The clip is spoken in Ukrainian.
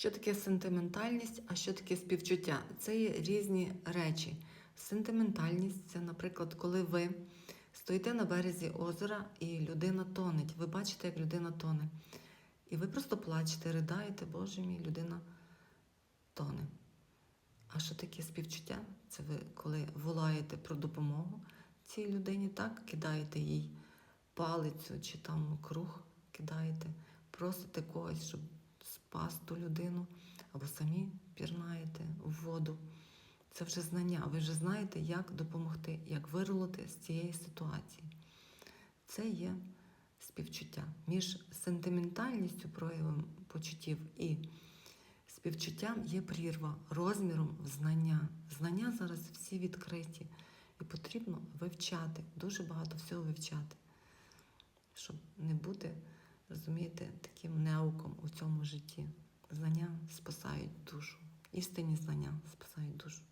Що таке сентиментальність, а що таке співчуття? Це є різні речі. Сентиментальність це, наприклад, коли ви стоїте на березі озера і людина тонеть. Ви бачите, як людина тоне. І ви просто плачете, придаєте, Боже мій, людина тоне. А що таке співчуття? Це ви коли волаєте про допомогу цій людині, так, кидаєте їй палицю чи там круг кидаєте, просите когось, щоб спас ту людину, або самі пірнаєте в воду. Це вже знання. Ви вже знаєте, як допомогти, як вирулити з цієї ситуації. Це є співчуття. Між сентиментальністю проявом почуттів і співчуттям є прірва розміром знання. Знання зараз всі відкриті. І потрібно вивчати, дуже багато всього вивчати, щоб не бути, розумієте, таким неуком у цьому житті. Знання спасають душу. Істинні знання спасають душу.